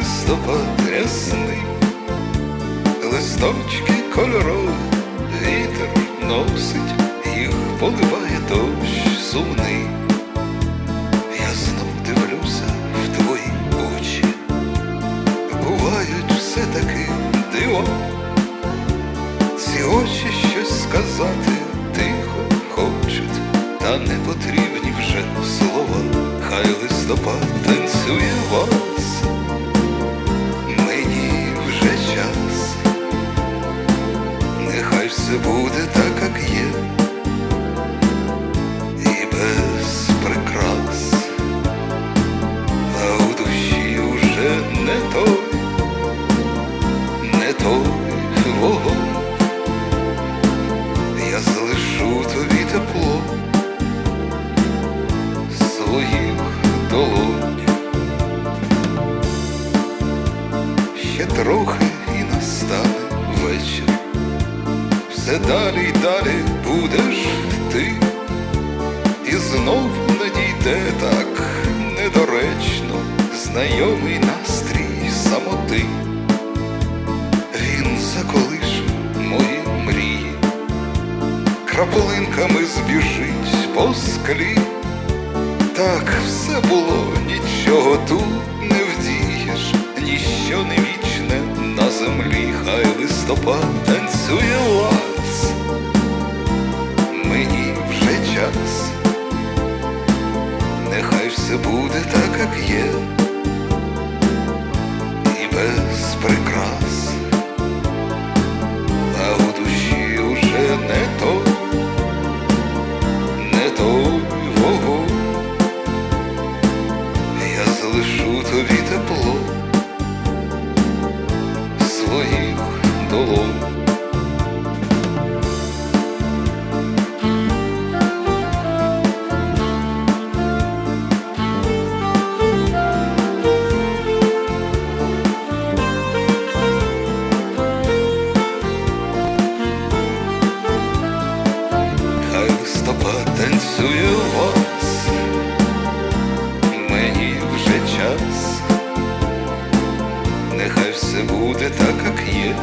листопад рясний, листочки кольорові, вітер носить, їх поливає дощ сумний. Я знов дивлюся в твої очі, бувають все таки диво. Ці очі щось сказати тихо хочуть, та не потрібні Все далі й далі будеш ти, і знов надійде так недоречно знайомий настрій самоти. Він заколише мої мрії. Краплинками збіжить по склі. Так все було, нічого тут не вдієш, ніщо не вічне на землі, хай листопад танцює все буде так, як є, і без прикрас, а у душі уже не то не той вогонь. Я залишу тобі тепло своїх долонь. Листопад вас, мені вже час, нехай все буде так, як є,